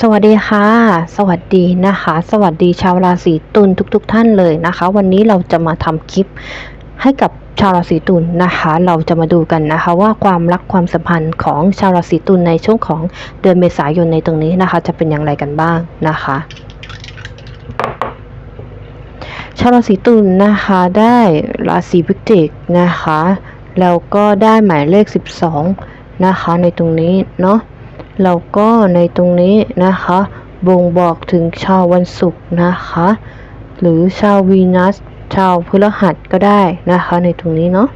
สวัสดีค่ะ สวัสดีนะคะ สวัสดีชาวราศีตุลทุกๆทท่านเลยนะคะ วันนี้เราจะมาทำคลิปให้กับชาวราศีตุลนะคะ เราจะมาดูกันนะคะ ว่าความรักความสัมพันธ์ของชาวราศีตุลในช่วงของเดือนเมษายนในตรงนี้นะคะ จะเป็นอย่างไรกันบ้างนะคะ ชาวราศีตุลนะคะได้ราศีพิจิกนะคะ แล้วก็ได้หมายเลข 12 นะคะในตรงนี้เนาะ แล้วก็ในตรงนี้นะคะ บ่งบอกถึงชาววันศุกร์นะคะ หรือชาววีนัส ชาวพฤหัสก็ได้นะคะ ในตรงนี้เนาะ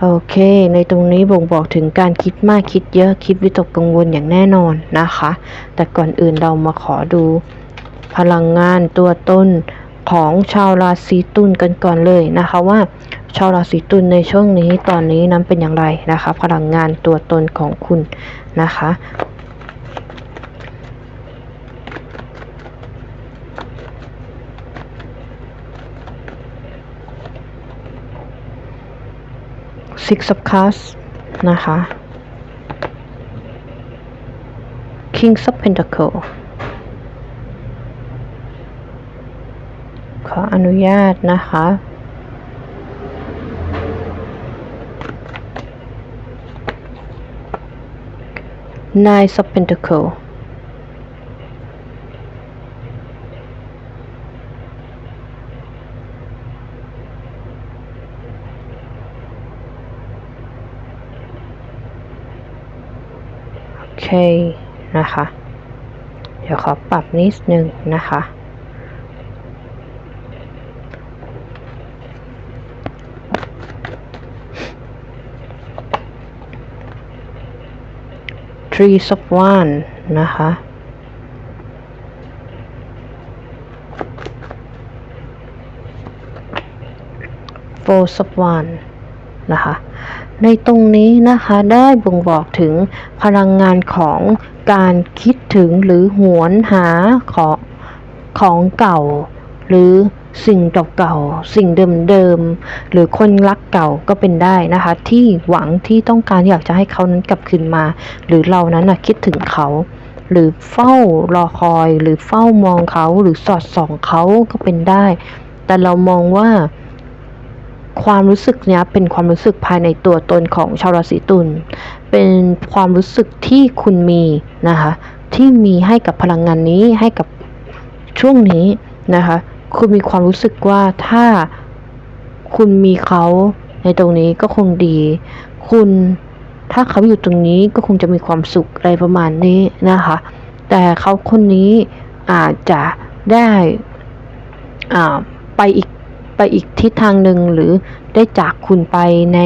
โอเค ในตรงนี้บ่งบอกถึงการคิดมากคิดเยอะคิดวิตกกังวลอย่างแน่นอนนะคะ แต่ก่อนอื่นเรามาขอดู พลังงานตัวต้น ของชาวราศีตุลกันก่อนเลยนะคะว่า ชาวราศีตุลในช่วงนี้ตอนนี้นั้นเป็นอย่างไรนะคะ พลังงานตัวตนของคุณนะคะ Six of Cups นะคะ Kings of Pentacles ข ออนุญาตนะคะ Nine of Pentacle โอเคนะคะ เดี๋ยวขอปรับนิดนึงนะคะ Three of One นะคะ Four of One นะคะ ในตรงนี้นะคะได้บ่งบอกถึงพลังงานของการคิดถึงหรือหวนหาของของเก่า หรือ สิ่งเก่าๆ สิ่งเดิมๆ หรือคนรักเก่าก็เป็นได้นะคะ ที่หวังที่ต้องการอยากจะให้เขานั้นกลับคืนมา หรือเรานั้นนะคิดถึงเขา หรือเฝ้ารอคอย หรือเฝ้ามองเขาหรือสอดส่องเขาก็เป็นได้ แต่เรามองว่าความรู้สึกเนี้ยเป็นความรู้สึกภายในตัวตนของชาวราศีตุล เป็นความรู้สึกที่คุณมีนะคะ ที่มีให้กับพลังงานนี้ให้กับช่วงนี้นะคะ คุณมีความรู้สึกว่าถ้าคุณมีเขาในตรงนี้ก็คงดี คุณถ้าเขาอยู่ตรงนี้ก็คงจะมีความสุขอะไรประมาณนี้นะคะ แต่เขาคนนี้อาจจะได้อ่าไปอีกไปอีกทิศทางหนึ่งหรือได้จากคุณไปใน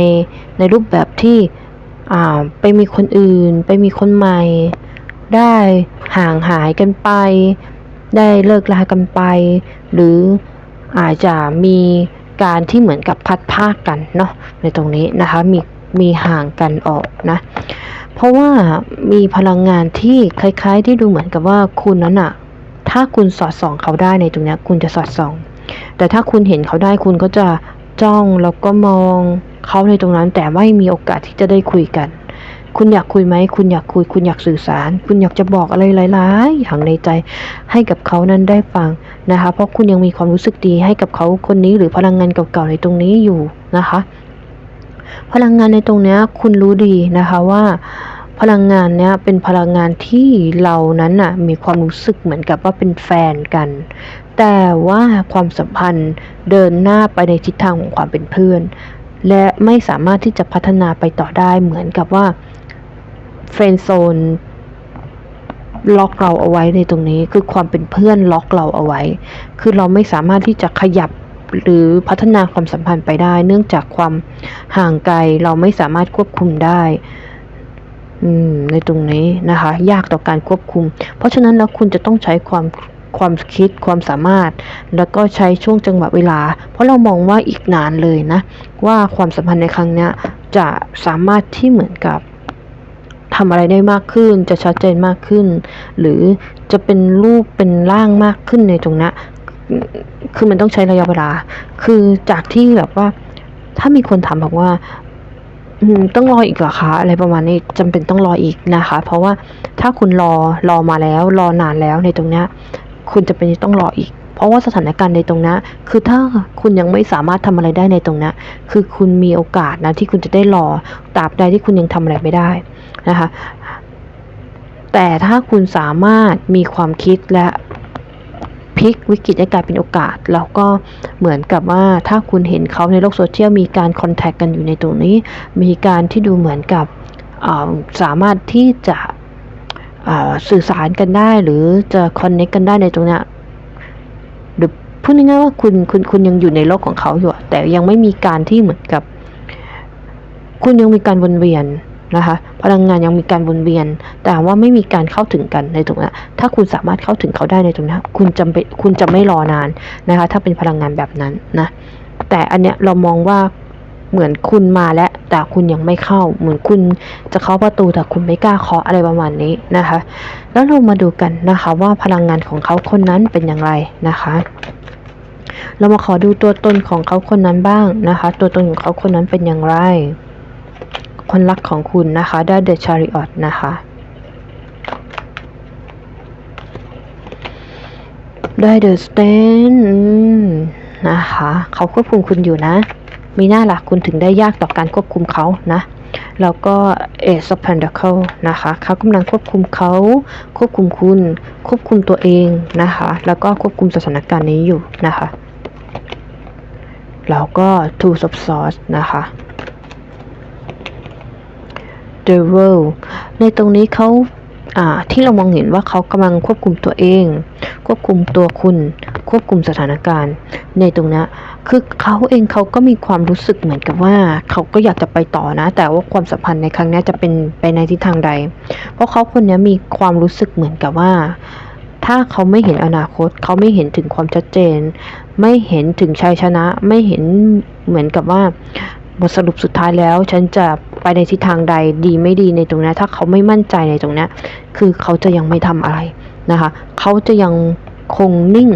ในรูปแบบที่อ่าไปมีคนอื่น ไปมีคนใหม่ ได้ห่างหายกันไป ได้เลิกลากันไป หรืออาจจะมีการที่เหมือนกับพัดภาคกันเนาะในตรงนี้นะคะมีมีห่างกันออกนะเพราะว่ามีพลังงานที่คล้ายๆ ที่ดูเหมือนกับว่าคุณนั้นอะถ้าคุณสอดส่องเขาได้ในตรงนี้คุณจะสอดส่อง แต่ถ้าคุณเห็นเขาได้คุณก็จะจ้องแล้วก็มองเขาในตรงนั้นแต่ไม่มีโอกาสที่จะได้คุยกัน คุณอยากคุยไหม คุณอยากคุย คุณอยากสื่อสาร คุณอยากจะบอกอะไรหลาย ๆ อย่างในใจให้กับเขานั้นได้ฟังนะคะ เพราะคุณยังมีความรู้สึกดีให้กับเขาคนนี้หรือพลังงานเก่าๆในตรงนี้อยู่นะคะ พลังงานในตรงนี้คุณรู้ดีนะคะว่าพลังงานเนี้ยเป็นพลังงานที่เรานั้นน่ะมีความรู้สึกเหมือนกับว่าเป็นแฟนกัน แต่ว่าความสัมพันธ์เดินหน้าไปในทิศทางของความเป็นเพื่อน และไม่สามารถที่จะพัฒนาไปต่อได้เหมือนกับว่า เฟรนโซนล็อกเราเอาไว้ในตรงนี้คือความเป็นเพื่อนล็อกเราเอาไว้ คือเราไม่สามารถที่จะขยับหรือพัฒนาความสัมพันธ์ไปได้ เนื่องจากความห่างไกลเราไม่สามารถควบคุมได้ในตรงนี้นะคะ ยากต่อการควบคุม เพราะฉะนั้นแล้วคุณจะต้องใช้ความความคิดความสามารถ แล้วก็ใช้ช่วงจังหวะเวลา เพราะเรามองว่าอีกนานเลยนะ ว่าความสัมพันธ์ในครั้งนี้จะสามารถที่เหมือนกับ ทำอะไรได้มากขึ้น จะชัดเจนมากขึ้น หรือจะเป็นรูปเป็นร่างมากขึ้นในตรงนี้คือมันต้องใช้ระยะเวลา คือจากที่แบบว่า ถ้ามีคนถามบอกว่าต้องรออีกเหรอคะอะไรประมาณนี้จำเป็นต้องรออีกนะคะ เพราะว่าถ้าคุณรอรอมาแล้วรอนานแล้วในตรงนี้คุณจะเป็นต้องรออีก เพราะว่าสถานการณ์ในตรงนี้คือถ้าคุณยังไม่สามารถทำอะไรได้ในตรงนี้คือคุณมีโอกาสนะที่คุณจะได้รอตราบใดที่คุณยังทำอะไรไม่ได้ นะคะ แต่ถ้าคุณสามารถมีความคิดและพลิกวิกฤตให้กลายเป็นโอกาส แล้วก็เหมือนกับว่าถ้าคุณเห็นเขาในโลกโซเชียลมีการคอนแทคกันอยู่ในตรงนี้ มีการที่ดูเหมือนกับาสามารถที่จะสื่อสารกันได้หรือจะคอนเน c กกันได้ในตรงเนี้ยหรือพูดง่ายๆว่าคุณคุณคุณยังอยู่ในโลกของเขาอยู่ แต่ยังไม่มีการที่เหมือนกับ คุณยังมีการวนเวียน นะคะ พลังงานยังมีการวนเวียน แต่ว่าไม่มีการเข้าถึงกันในตรงนี้นถ้าคุณสามารถเข้าถึงเขาได้ในตรงนี้นคุณจำเป็นคุณจะไม่รอนานนะคะ ถ้าเป็นพลังงานแบบนั้นนะ แต่อันเนี้ยเรามองว่าเหมือนคุณมาแล้วแต่คุณยังไม่เข้า เหมือนคุณจะเข้าประตูแต่คุณไม่กล้าเคาะอะไรประมาณนี้นะคะ แล้วเรามาดูกันนะคะว่าพลังงานของเขาคนนั้นเป็นอย่างไรนะคะ เรามาขอดูตัวตนของเขาคนนั้นบ้างนะคะ ตัวตนของเขาคนนั้นเป็นอย่างไร คนรักของคุณนะคะ ได้ The Chariot นะคะ ได้ The Stand นะคะ เขาควบคุมคุณอยู่นะ มีหน้าหลักคุณถึงได้ยากต่อการควบคุมเขานะแล้วก็ Ace of Pentacle นะคะเขากำลังควบคุมเขา ควบคุมคุณ ควบคุมตัวเองนะคะ แล้วก็ควบคุมสถานการณ์นี้อยู่นะคะ แล้วก็ Two of Swords นะคะ The World ในตรงนี้เขาที่เรามองเห็นว่าเขากำลังควบคุมตัวเอง ควบคุมตัวคุณ ควบคุมสถานการณ์ ในตรงนี้คือเขาเองเขาก็มีความรู้สึกเหมือนกับว่า เขาก็อยากจะไปต่อนะ แต่ว่าความสัมพันธ์ในครั้งนี้จะเป็นไปในทิศทางใด เพราะเขาคนนี้มีความรู้สึกเหมือนกับว่า ถ้าเขาไม่เห็นอนาคต เขาไม่เห็นถึงความชัดเจน ไม่เห็นถึงชัยชนะ ไม่เห็นเหมือนกับว่าบทสรุปสุดท้ายแล้ว ฉันจะ ในทิศทางใดดีไม่ดีในตรงนี้ถ้าเขาไม่มั่นใจในตรงนี้คือเขาจะยังไม่ทำอะไรนะคะเขาจะยังคงนิ่ง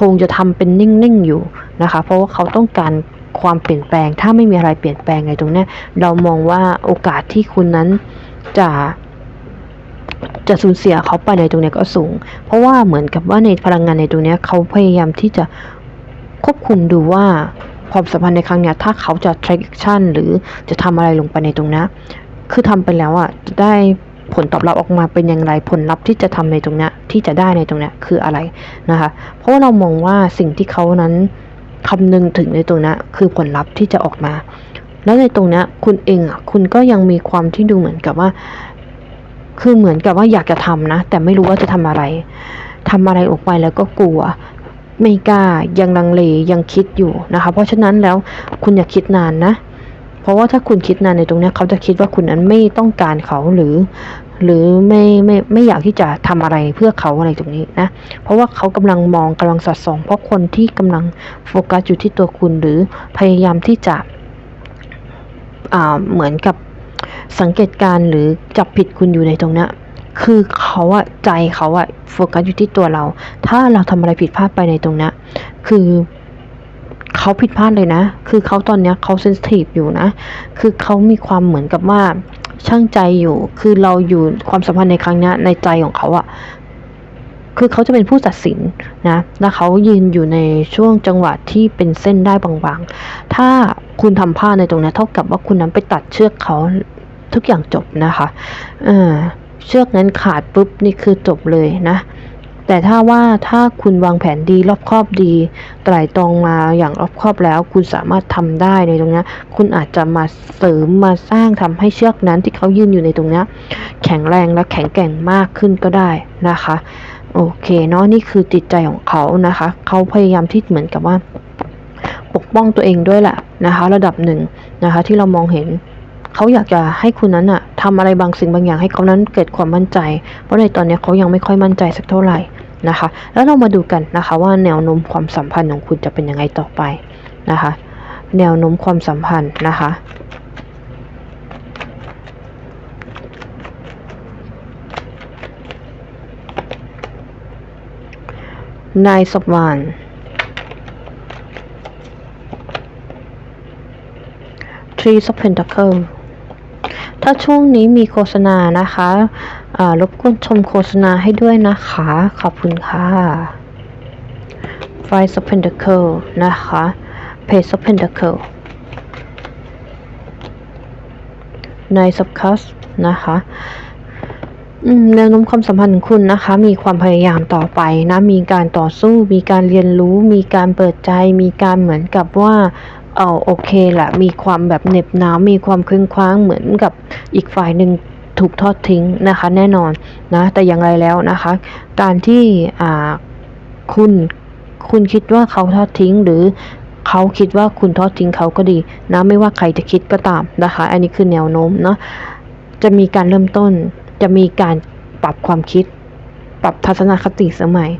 คงจะทำเป็นนิ่งๆอยู่นะคะเพราะว่าเขาต้องการความเปลี่ยนแปลง ถ้าไม่มีอะไรเปลี่ยนแปลงในตรงนี้เรามองว่าโอกาสที่คุณนั้นจะจะสูญเสียเขาไปในตรงนี้ก็สูง เพราะว่าเหมือนกับว่าในพลังงานในตรงนี้เขาพยายามที่จะควบคุมดูว่า ความสัมพันธ์ในครั้งเนี้ยถ้าเขาจะ take action หรือจะทำอะไรลงไปในตรงนี้คือทำไปแล้วอะจะได้ผลตอบรับออกมาเป็นอย่างไรผลลัพธ์ที่จะทำในตรงนี้ที่จะได้ในตรงนี้คืออะไรนะคะเพราะว่าเรามองว่าสิ่งที่เขานั้นคำนึงถึงในตรงนี้คือผลลัพธ์ที่จะออกมา แล้วในตรงนี้คุณเองอะคุณก็ยังมีความที่ดูเหมือนกับว่า คือเหมือนกับว่าอยากจะทำนะ แต่ไม่รู้ว่าจะทำอะไรทำอะไรออกไปแล้วก็กลัว ไม่กล้ายังลังเลยังคิดอยู่นะคะ เพราะฉะนั้นแล้วคุณอย่าคิดนานนะ เพราะว่าถ้าคุณคิดนานในตรงนี้เขาจะคิดว่าคุณนั้นไม่ต้องการเขาหรือ หรือไม่ไม่ไม่อยากที่จะทำอะไรเพื่อเขาอะไรตรงนี้นะ เพราะว่าเขากำลังมองกำลังสอดส่องเพราะคนที่กำลังโฟกัสอยู่ที่ตัวคุณหรือพยายามที่จะเหมือนกับสังเกตการณ์หรือจับผิดคุณอยู่ในตรงนี้ คือเขาอะใจเขาอะโฟกัสอยู่ที่ตัวเรา ถ้าเราทำอะไรผิดพลาดไปในตรงนี้คือเขาผิดพลาดเลยนะ คือเขาตอนเนี้ยเขาเซนซิทีฟอยู่นะ คือเขามีความเหมือนกับว่าช่างใจอยู่ คือเราอยู่ความสัมพันธ์ในครั้งนี้ในใจของเขาอะคือเขาจะเป็นผู้ตัดสินนะ แล้วเขายืนอยู่ในช่วงจังหวะที่เป็นเส้นได้บางๆ ถ้าคุณทำพลาดในตรงนี้เท่ากับว่าคุณนั้นไปตัดเชือกเขาทุกอย่างจบนะคะเออ เชือกนั้นขาดปุ๊บนี่คือจบเลยนะ แต่ถ้าว่าถ้าคุณวางแผนดีรอบคอบดีไตร่ตรองมาอย่างรอบคอบแล้ว คุณสามารถทำได้ในตรงนี้คุณอาจจะมาเสริมมาสร้างทำให้เชือกนั้นที่เขายืนอยู่ในตรงนี้แข็งแรงและแข็งแกร่งมากขึ้นก็ได้นะคะ โอเคเนาะนี่คือจิตใจของเขานะคะ เขาพยายามที่เหมือนกับว่า ปกป้องตัวเองด้วยแหละนะคะ ระดับหนึ่งนะคะ ที่เรามองเห็น เขาอยากจะให้คุณนั้นอะทำอะไรบางสิ่งบางอย่างให้เขานั้นเกิดความมั่นใจ เพราะในตอนนี้เขายังไม่ค่อยมั่นใจสักเท่าไหร่นะคะ แล้วเรามาดูกันนะคะว่าแนวโน้มความสัมพันธ์ของคุณจะเป็นยังไงต่อไปนะคะ แนวโน้มความสัมพันธ์นะคะนายสมาน Three of Pentacle ถ้าช่วงนี้มีโฆษณานะคะรบกวนชมโฆษณาให้ด้วยนะคะ ขอบคุณค่ะ Five of Pentacle นะคะ Page of Pentacle Knight of Cups นะคะแนวโน้มความสัมพันธ์ของคุณนะคะ มีความพยายามต่อไปนะ มีการต่อสู้ มีการเรียนรู้ มีการเปิดใจ มีการเหมือนกับว่า เออโอเคแหละมีความแบบเหน็บหนาวมีความเคว้งคว้างเหมือนกับอีกฝ่ายหนึ่งถูกทอดทิ้งนะคะ แน่นอนนะแต่อย่างไรแล้วนะคะ การที่คุณคุณคิดว่าเขาทอดทิ้งหรือเขาคิดว่าคุณทอดทิ้งเขาก็ดีนะไม่ว่าใครจะคิดก็ตามนะคะ อันนี้คือแนวโน้มเนาะจะมีการเริ่มต้น จะมีการปรับความคิด ปรับทัศนคติสมัย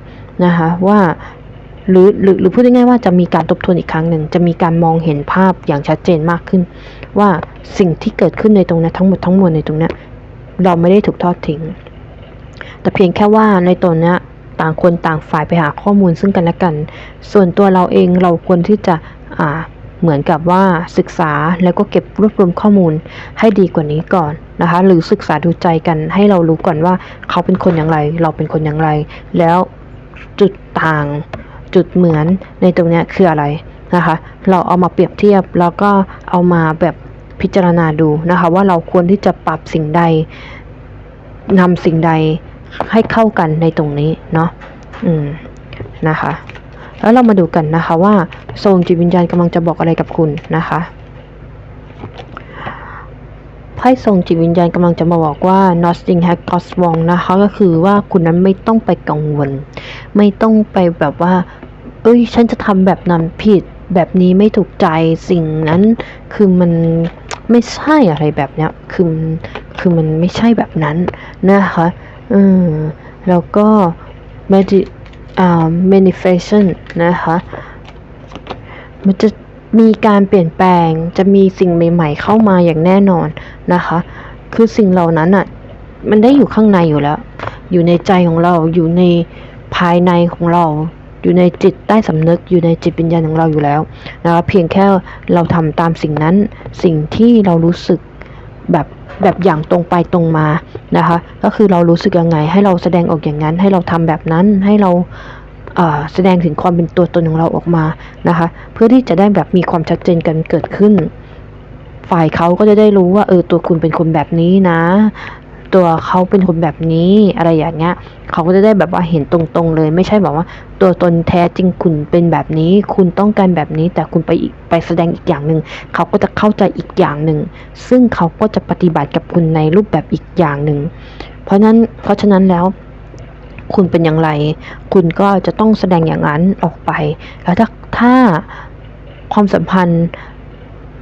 นะคะ ว่า หรือหรือหรือพูดง่ายๆว่าจะมีการทบทวนอีกครั้งหนึ่ง จะมีการมองเห็นภาพอย่างชัดเจนมากขึ้น ว่าสิ่งที่เกิดขึ้นในตรงนี้ทั้งหมดทั้งมวลในตรงนี้เราไม่ได้ถูกทอดทิ้ง แต่เพียงแค่ว่าในตัวเนี้ต่างคนต่างฝ่ายไปหาข้อมูลซึ่งกันและกัน ส่วนตัวเราเองเราควรที่จะอ่าเหมือนกับว่าศึกษาแล้วก็เก็บรวบรวมข้อมูลให้ดีกว่านี้ก่อนนะคะ หรือศึกษาดูใจกันให้เรารู้ก่อนว่าเขาเป็นคนอย่างไร เราเป็นคนอย่างไร แล้วจุดต่าง จุดเหมือนในตรงนี้คืออะไรนะคะ เราเอามาเปรียบเทียบแล้วก็เอามาแบบพิจารณาดูนะคะ ว่าเราควรที่จะปรับสิ่งใดนำสิ่งใดให้เข้ากันในตรงนี้เนาะอืมนะคะ แล้วเรามาดูกันนะคะว่าโซนจิตวิญญาณกำลังจะบอกอะไรกับคุณนะคะไพ่ทรงจิตวิญญาณกำลังจะมาบอกว่า nothing has gone wrong นะคะ ก็คือว่าคุณนั้นไม่ต้องไปกังวล ไม่ต้องไปแบบว่า เอ้ย ฉันจะทำแบบนั้นผิด แบบนี้ไม่ถูกใจสิ่งนั้น คือมันไม่ใช่อะไรแบบเนี้ย คือคือมันไม่ใช่แบบนั้นนะคะอืมแล้วก็ medi อ่า manifestation นะคะมันจะมีการเปลี่ยนแปลง จะมีสิ่งใหม่ ๆ เข้ามาอย่างแน่นอนนะคะ คือสิ่งเหล่านั้นอะ มันได้อยู่ข้างในอยู่แล้ว อยู่ในใจของเรา อยู่ในภายในของเรา อยู่ในจิตใต้สำนึกอยู่ในจิตวิญญาณของเราอยู่แล้วนะคะเพียงแค่เราทำตามสิ่งนั้นสิ่งที่เรารู้สึกแบบแบบอย่างตรงไปตรงมานะคะ ก็คือเรารู้สึกยังไง ให้เราแสดงออกอย่างนั้น ให้เราทำแบบนั้นให้เราแสดงถึงความเป็นตัวตนของเราออกมานะคะ เพื่อที่จะได้แบบมีความชัดเจนกันเกิดขึ้น ฝ่ายเขาก็จะได้รู้ว่าเออตัวคุณเป็นคนแบบนี้นะ ตัวเขาเป็นคนแบบนี้อะไรอย่างเงี้ยเขาก็จะได้แบบว่าเห็นตรงๆเลย ไม่ใช่แบบว่า ตัวตนแท้จริงคุณเป็นแบบนี้ คุณต้องการแบบนี้ แต่คุณไปไปแสดงอีกอย่างหนึ่งเขาก็จะเข้าใจอีกอย่างหนึ่งซึ่งเขาก็จะปฏิบัติกับคุณในรูปแบบอีกอย่างหนึ่งเพราะนั้นเพราะฉะนั้นแล้วคุณเป็นอย่างไร คุณก็จะต้องแสดงอย่างนั้นออกไป แล้วถ้าถ้าความสัมพันธ์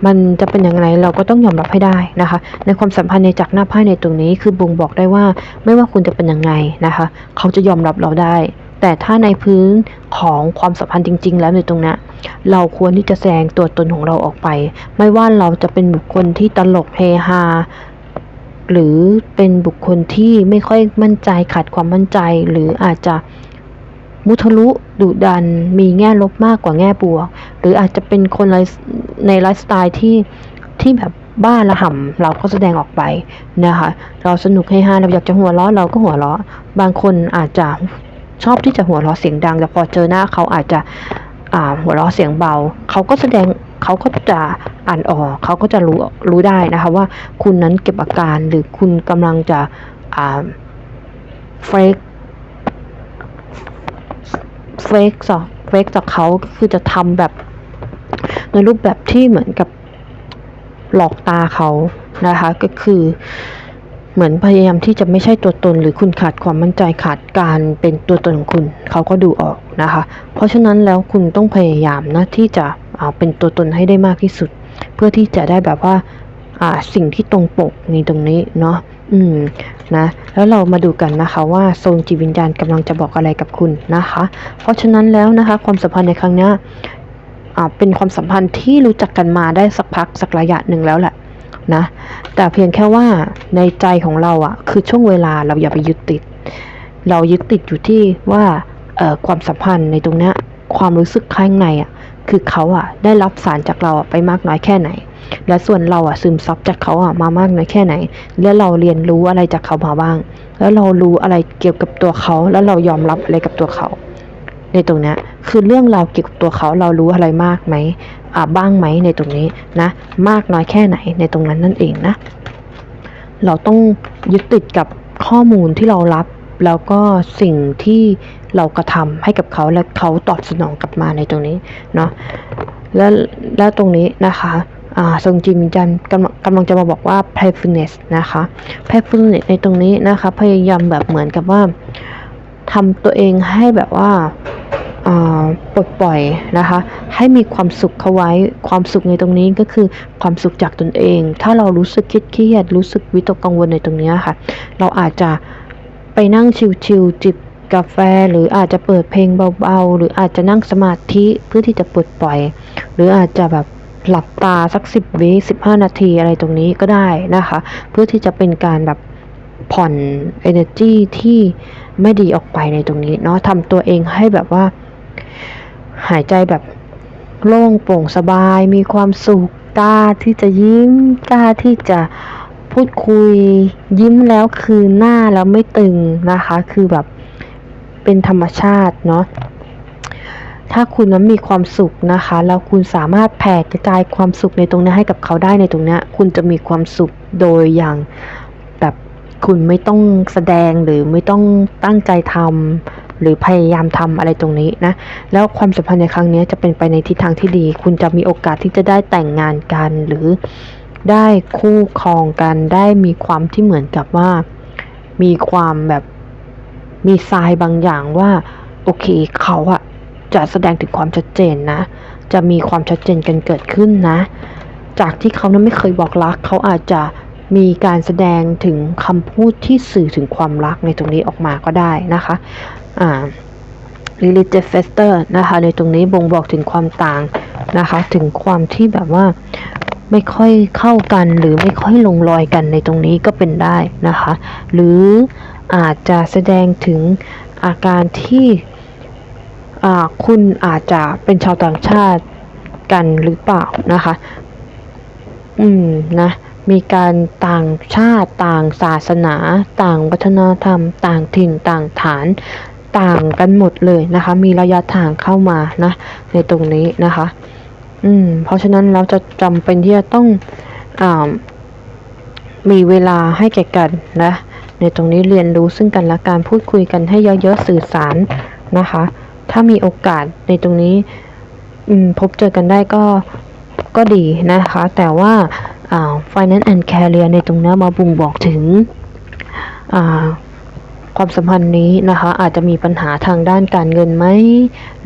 มันจะเป็นอย่างไรเราก็ต้องยอมรับให้ได้นะคะ ในความสัมพันธ์ในจากหน้าไพ่ในตรงนี้คือบ่งบอกได้ว่าไม่ว่าคุณจะเป็นยังไงนะคะ เขาจะยอมรับเราได้ แต่ถ้าในพื้นของความสัมพันธ์จริง ๆ แล้วในตรงนี้เราควรที่จะแสดงตัวตนของเราออกไป ไม่ว่าเราจะเป็นบุคคลที่ตลกเฮฮาหรือเป็นบุคคลที่ไม่ค่อยมั่นใจขาดความมั่นใจ หรืออาจจะ มุทะลุดุดัน มีแง่ลบมากกว่าแง่บวก หรืออาจจะเป็นคนในไลฟ์สไตล์ที่ที่แบบบ้าระห่ำเราก็แสดงออกไปนะคะ เราสนุกให้ฮาเราอยากจะหัวเราะเราก็หัวเราะ บางคนอาจจะชอบที่จะหัวเราะเสียงดัง แต่พอเจอหน้าเขาอาจจะหัวเราะเสียงเบา เขาก็แสดงเขาก็จะอ่านออกเขาก็จะรู้รู้ได้นะคะว่าคุณนั้นเก็บอาการหรือคุณกำลังจะเฟก เฟกจากเฟกจากเขาก็คือจะทำแบบในรูปแบบที่เหมือนกับหลอกตาเขานะคะ ก็คือเหมือนพยายามที่จะไม่ใช่ตัวตนหรือคุณขาดความมั่นใจขาดการเป็นตัวตนของคุณเขาก็ดูออกนะคะ เพราะฉะนั้นแล้วคุณต้องพยายามนะที่จะเป็นตัวตนให้ได้มากที่สุด เพื่อที่จะได้แบบว่าสิ่งที่ตรงปกในตรงนี้เนาะ อืมนะแล้วเรามาดูกันนะคะว่าโซนจิตวิญญาณกำลังจะบอกอะไรกับคุณนะคะ เพราะฉะนั้นแล้วนะคะความสัมพันธ์ในครั้งนี้เป็นความสัมพันธ์ที่รู้จักกันมาได้สักพักสักระยะหนึ่งแล้วแหละนะแต่เพียงแค่ว่าในใจของเราอะ่ะคือช่วงเวลาเราอย่าไปยึดติด เรายึดติดอยู่ที่ว่าความสัมพันธ์ในตรงนี้ความรู้สึกข้างในอะ่ะคือเขาอะ่ะได้รับสารจากเราไปมากน้อยแค่ไหน และส่วนเราอะซึมซับจากเขาอะมามากน้อยแค่ไหน และเราเรียนรู้อะไรจากเขามาบ้าง แล้วเรารู้อะไรเกี่ยวกับตัวเขา แล้วเรายอมรับอะไรกับตัวเขา ในตรงนี้คือเรื่องราวเกี่ยวกับตัวเขาเรารู้อะไรมากไหมอ่าบ้างไหมในตรงนี้นะ มากน้อยแค่ไหนในตรงนั้นนั่นเองนะ เราต้องยึดติดกับข้อมูลที่เรารับแล้วก็สิ่งที่เรากระทำให้กับเขาและเขาตอบสนองกลับมาในตรงนี้เนาะแล้วแล้วตรงนี้นะคะ อ่าทรงจิมจันกำลังกำลังจะมาบอกว่า playfulness นะคะ playfulness ในตรงนี้นะคะ พยายามแบบเหมือนกับว่าทำตัวเองให้แบบว่าปลดปล่อยนะคะ ให้มีความสุขเข้าไว้ความสุขในตรงนี้ก็คือความสุขจากตนเอง ถ้าเรารู้สึกเครียดรู้สึกวิตกกังวลในตรงนี้ค่ะ เราอาจจะไปนั่งชิลๆจิบกาแฟ หรืออาจจะเปิดเพลงเบาๆ หรืออาจจะนั่งสมาธิเพื่อที่จะปลดปล่อย หรืออาจจะแบบ หลับตาสักสิบวิสิบห้านาทีอะไรตรงนี้ก็ได้นะคะ เพื่อที่จะเป็นการแบบผ่อน energy ที่ไม่ดีออกไปในตรงนี้เนาะทำตัวเองให้แบบว่า หายใจแบบโล่งโปร่งสบาย มีความสุขกล้าที่จะยิ้มกล้าที่จะพูดคุย ยิ้มแล้วคือหน้าแล้วไม่ตึงนะคะ คือแบบเป็นธรรมชาติเนาะ ถ้าคุณนั้นมีความสุขนะคะ แล้วคุณสามารถแผ่กระจายความสุขในตรงนี้ให้กับเขาได้ในตรงนี้คุณจะมีความสุขโดยอย่างแบบคุณไม่ต้องแสดงหรือไม่ต้องตั้งใจทำหรือพยายามทำอะไรตรงนี้นะ แล้วความสัมพันธ์ในครั้งนี้จะเป็นไปในทิศทางที่ดี คุณจะมีโอกาสที่จะได้แต่งงานกัน หรือได้คู่ครองกันได้มีความที่เหมือนกับว่า มีความแบบมีทรายบางอย่างว่า โอเคเขาอะ จะแสดงถึงความชัดเจนนะ จะมีความชัดเจนกันเกิดขึ้นนะ จากที่เขานั้นไม่เคยบอกรัก เขาอาจจะมีการแสดงถึงคำพูดที่สื่อถึงความรักในตรงนี้ออกมาก็ได้นะคะอ่า l i l i t h f e s t e r นะคะในตรงนี้บ่งบอกถึงความต่างนะคะ ถึงความที่แบบว่าไม่ค่อยเข้ากันหรือไม่ค่อยลงรอยกันในตรงนี้ก็เป็นได้นะคะ หรืออาจจะแสดงถึงอาการที่ คุณอาจจะเป็นชาวต่างชาติกันหรือเปล่านะคะ อืมนะมีการต่างชาติต่างศาสนา ต่างวัฒนธรรม ต่างถิ่นต่างฐานต่างกันหมดเลยนะคะ มีระยะทางเข้ามานะ ในตรงนี้นะคะ อืม เพราะฉะนั้นเราจะจำเป็นที่จะต้องอ่ามีเวลาให้แก่กันนะ ในตรงนี้เรียนรู้ซึ่งกันและการพูดคุยกันให้เยอะๆสื่อสารนะคะ ถ้ามีโอกาสในตรงนี้พบเจอกันได้ก็ก็ดีนะคะ แต่ว่า finance and career ในตรงนี้มาบุ่งบอกถึงความสัมพันธ์นี้นะคะ อาจจะมีปัญหาทางด้านการเงินไหม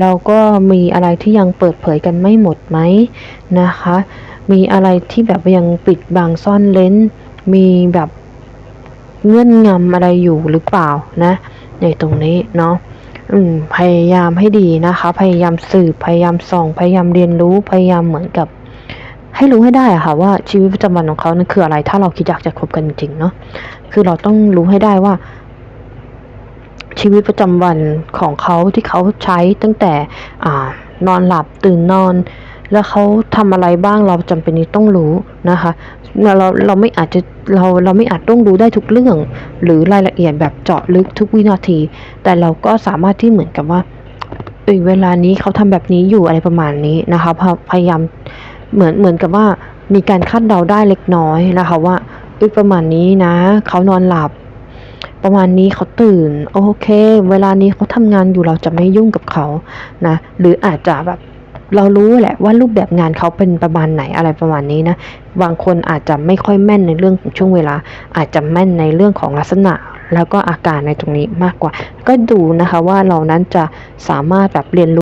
แล้วก็มีอะไรที่ยังเปิดเผยกันไม่หมดไหมนะคะ มีอะไรที่แบบยังปิดบังซ่อนเลนมีแบบเงื่อนงำอะไรอยู่หรือเปล่านะ ในตรงนี้เนาะ อืมพยายามให้ดีนะคะ พยายามสืบพยายามส่อง พยายามเรียนรู้พยายามเหมือนกับ ให้รู้ให้ได้อะค่ะ ว่าชีวิตประจำวันของเขานั้นคืออะไร ถ้าเราคิดอยากจะคบกันจริงเนาะคือเราต้องรู้ให้ได้ว่า ชีวิตประจำวันของเขาที่เขาใช้ตั้งแต่ อ่า นอนหลับตื่นนอน แล้วเขาทำอะไรบ้างเราจำเป็นที่ต้องรู้นะคะ เราเราไม่อาจจะเราเราไม่อาจต้องรู้ได้ทุกเรื่อง หรือรายละเอียดแบบเจาะลึกทุกวินาที แต่เราก็สามารถที่เหมือนกับว่าเอยเวลานี้เขาทำแบบนี้อยู่อะไรประมาณนี้นะคะพยพยายามเหมือนเหมือนกับว่ามีการคาดเดาได้เล็กน้อยนะคะว่าอประมาณนี้นะ เขานอนหลับ ประมาณนี้เขาตื่น โอเค เวลานี้เขาทำงานอยู่เราจะไม่ยุ่งกับเขานะ หรืออาจจะแบบ เรารู้แหละว่ารูปแบบงานเขาเป็นประมาณไหนอะไรประมาณนี้นะ บางคนอาจจะไม่ค่อยแม่นในเรื่องของช่วงเวลา อาจจะแม่นในเรื่องของลักษณะ แล้วก็อาการในตรงนี้มากกว่า ก็ดูนะคะว่าเรานั้นจะสามารถแบบเรียนรู้